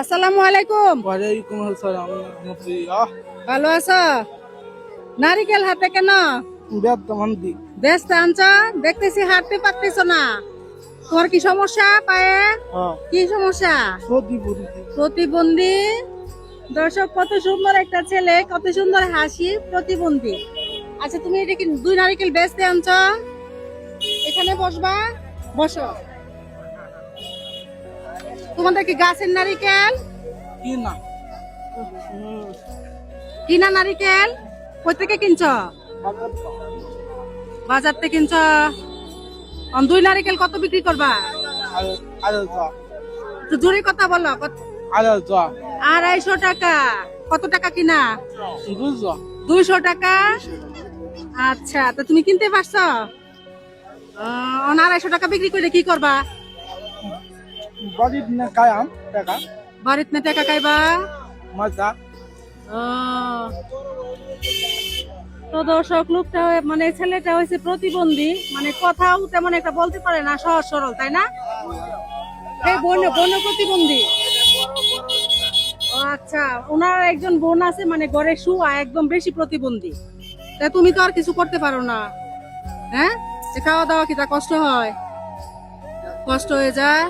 আসসালামু আলাইকুম। ওয়ালাইকুম আসসালাম ভালো আছো? নারিকেল হাতে কেন? ব্যস্ত আনছ? দেখতেছি হাঁটতে পারতেছ না। তোমার কি সমস্যা পায়ে? হ্যাঁ। কি সমস্যা? বুড়ি প্রতিবন্ধী? দর্শক কত সুন্দর একটা ছেলে কত সুন্দর হাসি প্রতিবন্ধী। আচ্ছা তুমি এটা কি দুই নারিকেল বেচতে আনছ? এখানে বসবা? বসো। তোমাদের কি গাছের নারিকেল? কিনা। নারিকেল? কই থেকে কিনছ? বাজার থেকে কিনছ? অন দুই নারিকেল কত বিক্রি করবা? একটু জোরে কথা বলো আড়াইশো টাকা। কত টাকা কিনা? দুইশো টাকা? আচ্ছা তো তুমি কিনতে পারছ? আড়াইশো টাকা বিক্রি করে কি করবা? না বাড়িতে না মজা। তো দর্শক লোকটা মানে ছেলেটা হয়েছে প্রতিবন্ধী। মানে কথাও তেমন একটা বলতে পারে না সহজ সরল তাই না? এই প্রতিবন্ধী। ও আচ্ছা ওনার একজন বোন আছে মানে ঘরে শুয়া একদম বেশি প্রতিবন্ধী। তা তুমি তো আর কিছু করতে পারো না। হ্যাঁ? খাওয়া দাওয়া কি তা কষ্ট হয়? কষ্ট হয়ে যায়?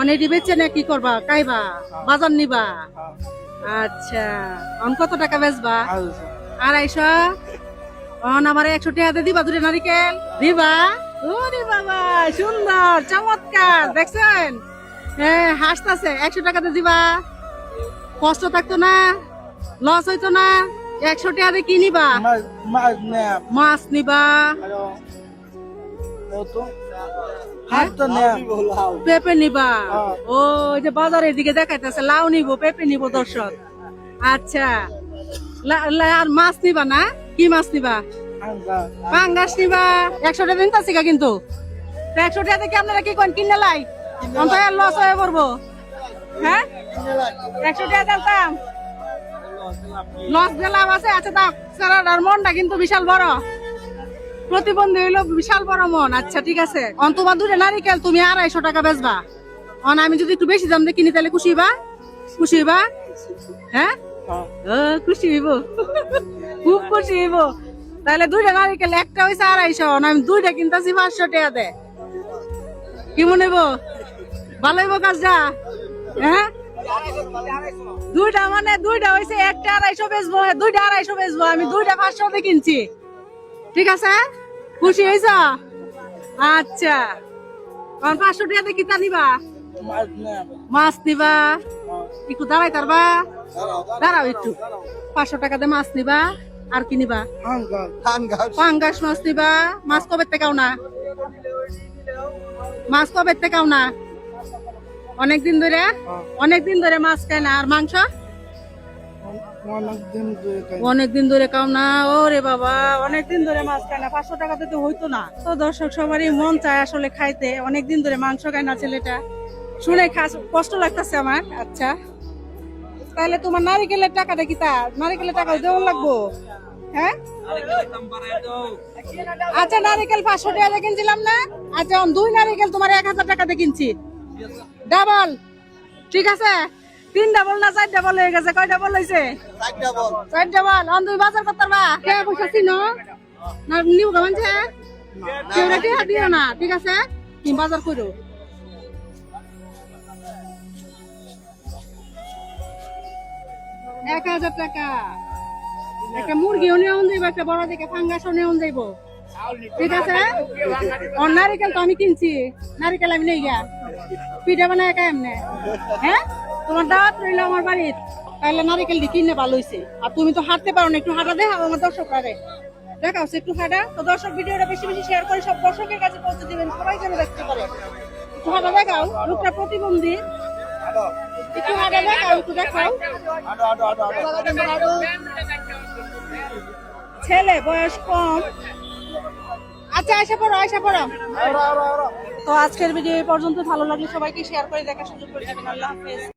অনেক বেচে না কি করবা? খাইবা? বাজার নিবা? আচ্ছা অন কত টাকা বেচবা? আড়াইশো। অন আমার একশো টাকাতে দিবা দুটো নারিকেল? দিবা? ওরে বাবা সুন্দর চমৎকার দেখছেন? হ্যাঁ হাসতাছে একশো টাকাতে দিবা। কষ্ট থাকতো না লস হইতো না একশো টাকাতে কি নিবা? মাছ নিবা। তো তো পেঁপে নিবা? হ্যাঁ। ও যে বাজারের দিকে দেখাইতেছে লাউ নিবো পেঁপে নিবো দর্শক। আচ্ছা। আর মাছ নিবা না? কি মাছ নিবা? পাঙ্গাস। নিবা? একশো টাকা দিন তাছিকা কিন্তু। তো একশো টাকা থেকে আপনারা কি করেন কিনে লাই? অন্তত লস হয়ে পড়ব। হ্যাঁ? একশো টাকা দিতাম লস দিয়ে লাভ আছে আচ্ছা দাও। স্যার মনটা কিন্তু বিশাল বড়। প্রতিবন্ধী হইল বিশাল বড় মন। আচ্ছা ঠিক আছে। অন, তোমার দুটো নারিকেল তুমি আড়াইশো টাকা বেচবা। অন, আমি যদি একটু বেশি দাম দিয়ে কিনি, তাহলে খুশি হইবা? হ্যাঁ? খুশি হইব। খুব খুশি হইব। তাহলে দুইটা নারিকেল একটা হইছে আড়াইশো। আমি দুইটা কিনতেছি পাঁচশো টাকা দে কি মনে হইব? ভালো হইব কাজটা? হ্যাঁ? দুইটা মানে দুইটা হইছে, একটা আড়াইশো বেচবো, দুইটা আড়াইশো বেচবো। আমি দুইটা পাঁচশো দিয়ে কিনছি। ঠিক আছে? খুশি হয়েছ? আচ্ছা। আর পাঁচশো টাকা দিয়ে কিতা নিবা? মাছ নিবা। একটু দাঁড়াই তারবা দাঁড়াও একটু। পাঁচশো টাকা দিয়ে মাছ নিবা। আর কি নিবা? পাঙ্গাস মাছ নিবা। মাছ কবে থেকে না? মাছ কবে থেকে না? অনেকদিন ধরে? অনেকদিন ধরে মাছ খায় না। আর মাংস? অনেকদিন ধরে খাও না, ওরে বাবা, অনেকদিন ধরে মাছ খায় না, পাঁচশো টাকাতে তো হইতো না। তো দর্শক সবারই মন চায় আসলে খাইতে, অনেকদিন ধরে মাংস খায় না ছেলেটা। শুনে খাস- কষ্ট লাগতেছে আমার আচ্ছা। তাহলে তোমার নারিকেলের টাকাটা কি তা নারিকেলের টাকা দেওয়া লাগবো? হ্যাঁ? আচ্ছা নারিকেল পাঁচশো টাকা কিনছিলাম না? আচ্ছা দুই নারিকেল তোমার এক হাজার টাকাতে কিনছি। ডাবল, ঠিক আছে? তিন ডাবল না চার ডাবল হয়ে গেছে? কয় ডাবল হয়েছে চার ডাবল অন দুই বাজার করতে পারবা? কে পয়সা চিনো? না নিউ গামান যে? কেউ রেখে দিও না ঠিক আছে? তুমি বাজার করো। এক হাজার টাকা। একটা মুরগিও নেওয়া যাইব একটা বড় দেখে ফাঙ্গাসও নেওয়া যাইব। ঠিক আছে? ও নারিকেল তো আমি কিনছি। নারিকেল আমি নেই গা পিঠা বানায় একা এমনি। হ্যাঁ? তোমার দাওয়াত রইল আমার বাড়ির। তাহলে নারিকেল দি কিনে ভালো হয়েছে আর তুমি তো হাঁটতে পারো না, একটু হাঁটা দেখাও আমার দর্শকরা রে। দেখাও একটু হাঁটা। তো দর্শক ভিডিওটা বেশি বেশি শেয়ার করে সব দর্শকের কাছে পৌঁছে দিবেন, সবাই যেন দেখতে পারে। একটু হাঁটা দেখাও, লোকটা প্রতিবন্ধী। একটু হাঁটা দেখাও, একটু দেখাও। ছেলে বয়স কম। আচ্ছা আশা পড়ো আশা পড়ো। তো আজকের ভিডিও এই পর্যন্ত ভালো লাগলে সবাইকে শেয়ার করে দেখার সুযোগ করে দেবেন। আল্লাহ হাফেজ।